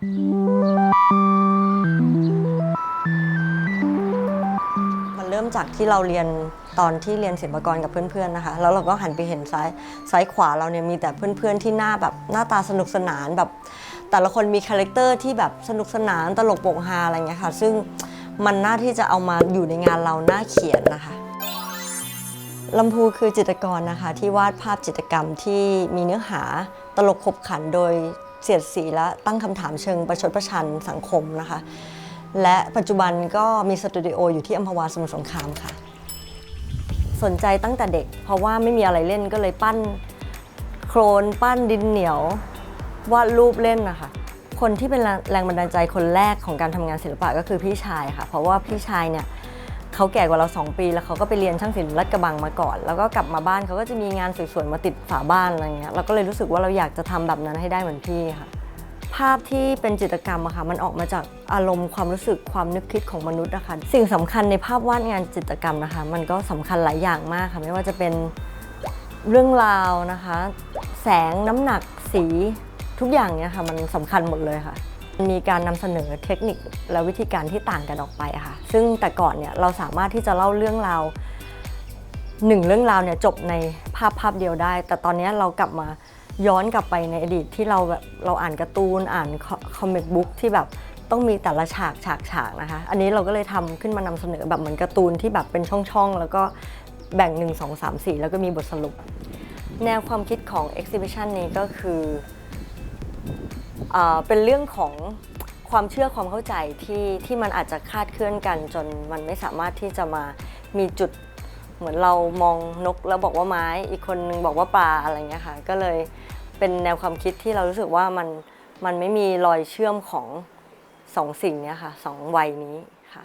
มันเริ่มจากที่เราเรียนตอนที่เรียนศิลปากรกับเพื่อนๆนะคะ แล้วเราก็หันไปเห็นซ้ายซ้ายขวาเราเนี่ยมีแต่เพื่อนๆที่หน้าแบบหน้าตาสนุกสนานแบบ แต่ละคนมีคาแรคเตอร์ที่แบบสนุกสนานตลกโปกฮาอะไรเงี้ยค่ะ ซึ่งมันน่าที่จะเอามาอยู่ในงานเราหน้าเขียนนะคะลำพูคือจิตรกรนะคะ ที่วาดภาพจิตรกรรมที่มีเนื้อหาตลกขบขันโดย เสียดสีและตั้งคำถามเชิงประชดประชันสังคมนะคะ และปัจจุบันก็มีสตูดิโออยู่ที่อัมพวาสมุทรสงครามค่ะ สนใจตั้งแต่เด็ก เพราะว่าไม่มีอะไรเล่นก็เลยปั้นโครนปั้นดินเหนียววาดรูปเล่นนะคะคนที่เป็นแรงบันดาลใจคนแรกของการทำงานศิลปะก็คือพี่ชายค่ะ เพราะว่าพี่ชายเนี่ย เขาแก่กว่าเรา 2 ปี แล้วเขาก็ไปเรียนช่างศิลป์รัดกระบังมาก่อน แล้วก็กลับมาบ้านเขาก็จะมีงานสวยๆมาติดฝาบ้านอะไรเงี้ยเราก็เลยรู้สึกว่าเราอยากจะทำแบบนั้นให้ได้เหมือนพี่ค่ะภาพที่เป็นจิตรกรรมอะค่ะมันออกมาจากอารมณ์ความรู้สึกความนึกคิดของมนุษย์นะคะสิ่งสำคัญในภาพวาดงานจิตรกรรมนะคะ มันก็สำคัญหลายอย่างมากค่ะ ไม่ว่าจะเป็นเรื่องราวนะคะ แสงน้ำหนักสีทุกอย่างเนี่ยค่ะมันสำคัญหมดเลยค่ะ มีการนำเสนอเทคนิคและวิธีการที่ต่างกันออกไปค่ะ ซึ่งแต่ก่อนเนี่ยเราสามารถที่จะเล่าเรื่องราวหนึ่งเรื่องราวเนี่ยจบในภาพภาพเดียวได้ แต่ตอนนี้เรากลับมาย้อนกลับไปในอดีตที่เราแบบเราอ่านการ์ตูนอ่านคอมิกบุ๊กที่แบบต้องมีแต่ละฉากฉากฉากนะคะ อันนี้เราก็เลยทำขึ้นมานำเสนอแบบเหมือนการ์ตูนที่แบบเป็นช่องๆ แล้วก็แบ่ง 1 2 3 4 แล้วก็มีบทสรุป แนวความคิดของ exhibition นี้ก็คือ เอ่อเป็นเรื่องของความเชื่อความเข้าใจที่ที่มันอาจจะคาดเคลื่อนกันจนมันไม่สามารถที่จะมามีจุดเหมือนเรามองนกแล้วบอกว่าไม้ อีกคนนึงบอกว่าปลาอะไรเงี้ยค่ะ ก็เลยเป็นแนวความคิดที่เรารู้สึกว่ามันมันไม่มีรอยเชื่อมของสองสิ่งเนี้ยค่ะสองวัยนี้ค่ะ